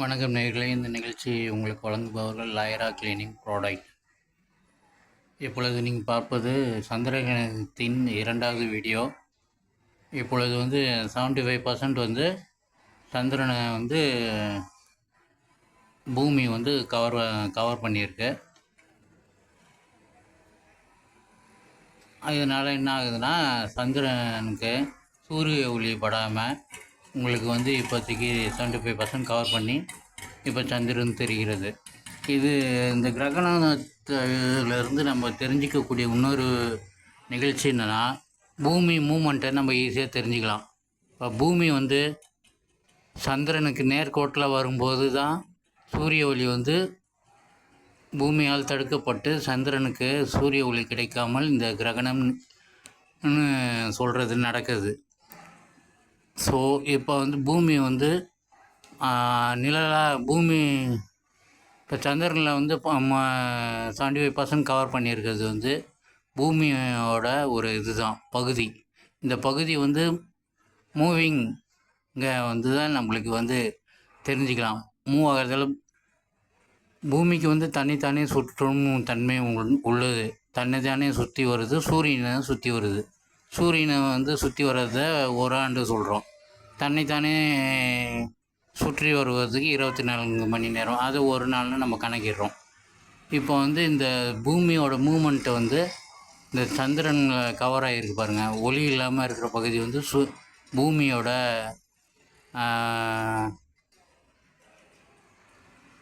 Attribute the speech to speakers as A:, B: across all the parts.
A: வணக்கம் நேர்களே இந்த நிகழ்ச்சி உங்களுக்கு வழங்குபவர்கள் லாயரா கிளீனிங் ப்ராடக்ட். இப்பொழுது நீங்கள் பார்ப்பது சந்திரகிரகணத்தின் இரண்டாவது வீடியோ. இப்பொழுது வந்து செவன்ட்டி ஃபைவ் பர்சன்ட் வந்து சந்திரனை வந்து பூமி வந்து கவர் கவர் பண்ணியிருக்கு. இதனால் என்ன ஆகுதுன்னா சந்திரனுக்கு சூரிய ஒளி படாமல் உங்களுக்கு வந்து இப்போதைக்கு செவன்ட்டி ஃபைவ் பர்சன்ட் கவர் பண்ணி இப்போ சந்திரன் தெரிகிறது. இது இந்த கிரகணத்திலிருந்து நம்ம தெரிஞ்சிக்கக்கூடிய இன்னொரு நிகழ்ச்சி என்னென்னா பூமி மூமெண்ட்டை நம்ம ஈஸியாக தெரிஞ்சுக்கலாம். இப்போ பூமி வந்து சந்திரனுக்கு நேர்கோட்டில் வரும்போது தான் சூரிய ஒளி வந்து பூமியால் தடுக்கப்பட்டு சந்திரனுக்கு சூரிய ஒளி கிடைக்காமல் இந்த கிரகணம்னு சொல்கிறது நடக்குது. ஸோ இப்போ வந்து பூமி வந்து நிழலாக பூமி இப்போ சந்திரனில் வந்து செவன்டி ஃபைவ் பர்சன்ட் கவர் பண்ணியிருக்கிறது வந்து பூமியோட ஒரு இதுதான் பகுதி. இந்த பகுதி வந்து மூவிங் இங்கே வந்து தான் நம்மளுக்கு வந்து தெரிஞ்சுக்கலாம். மூவ் ஆகிறதால பூமிக்கு வந்து தனித்தானே சுற்றும் தன்மை உள்ளது. தன்னை தானே சுற்றி வருது சூரியனை சுற்றி வருது. சூரியனை வந்து சுற்றி வர்றத ஒரு ஆண்டு சொல்கிறோம் தன்னைத்தானே சுற்றி வருவதுக்கு இருபத்தி நான்கு மணி நேரம். அது ஒரு நாள்னு நம்ம கணக்கிடுறோம். இப்போ வந்து இந்த பூமியோட மூமெண்ட்டை வந்து இந்த சந்திரன் கவர் ஆகிருக்கு பாருங்கள் ஒளி இல்லாமல் இருக்கிற பகுதி வந்து சு பூமியோட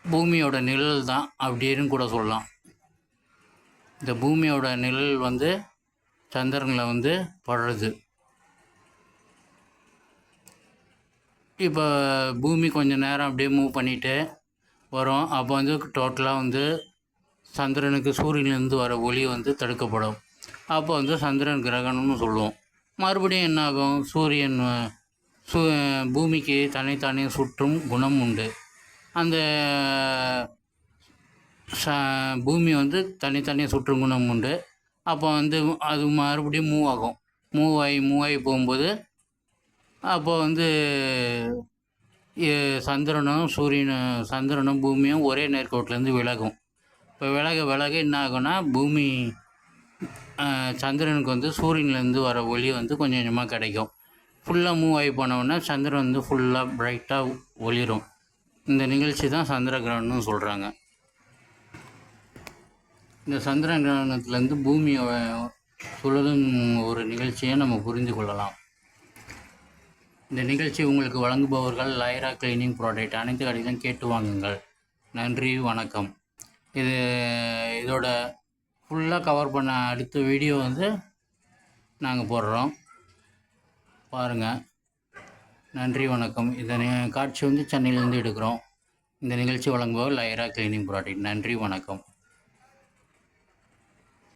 A: பூமியோட நிழல் தான் அப்படின்னு கூட சொல்லலாம். இந்த பூமியோட நிழல் வந்து சந்திரனில் வந்து படுறது இப்போ பூமி கொஞ்சம் நேரம் அப்படியே மூவ் பண்ணிவிட்டு வரும். அப்போ வந்து டோட்டலாக வந்து சந்திரனுக்கு சூரியன்லேருந்து வர ஒளி வந்து தடுக்கப்படும். அப்போ வந்து சந்திரன் கிரகணம்னு சொல்லுவோம். மறுபடியும் என்னாகும் சூரியன் சூ பூமிக்கு தனித்தானே சுற்றும் குணம் உண்டு. அந்த ச பூமி வந்து தனித்தனியாக சுற்றும் குணம் உண்டு. அப்போ வந்து அது மறுபடியும் மூவ் ஆகும். மூவ் ஆகி மூவ் ஆகி போகும்போது அப்போ வந்து சந்திரனும் சூரியனும் சந்திரனும் பூமியும் ஒரே நேர்கோட்டிலேருந்து விலகும். இப்போ விலக விலக என்ன ஆகும்னா பூமி சந்திரனுக்கு வந்து சூரியன்லேருந்து வர ஒளி வந்து கொஞ்சம் கொஞ்சமாக கிடைக்கும். ஃபுல்லாக மூவ் ஆகி போனவுடனே சந்திரன் வந்து ஃபுல்லாக ப்ரைட்டாக ஒளிரும். இந்த நிகழ்ச்சி தான் சந்திர கிரகணம்னு சொல்கிறாங்க இந்த சந்திர கிரகணத்துலேருந்து பூமியை சுழலும் ஒரு நிகழ்ச்சியை நம்ம புரிந்து கொள்ளலாம். இந்த நிகழ்ச்சி உங்களுக்கு வழங்குபவர்கள் லைரா கிளீனிங் ப்ராடக்ட் அனைத்து கடையிலும் கேட்டு வாங்குங்கள். நன்றி வணக்கம். இது இதோட ஃபுல்லாக கவர் பண்ண அடுத்த வீடியோ வந்து நாங்கள் போடுறோம். பாருங்கள் நன்றி வணக்கம். இந்த காட்சி வந்து சென்னையிலேருந்து எடுக்கிறோம். இந்த நிகழ்ச்சி வழங்குபவர் லைரா கிளீனிங் ப்ராடக்ட் நன்றி வணக்கம்.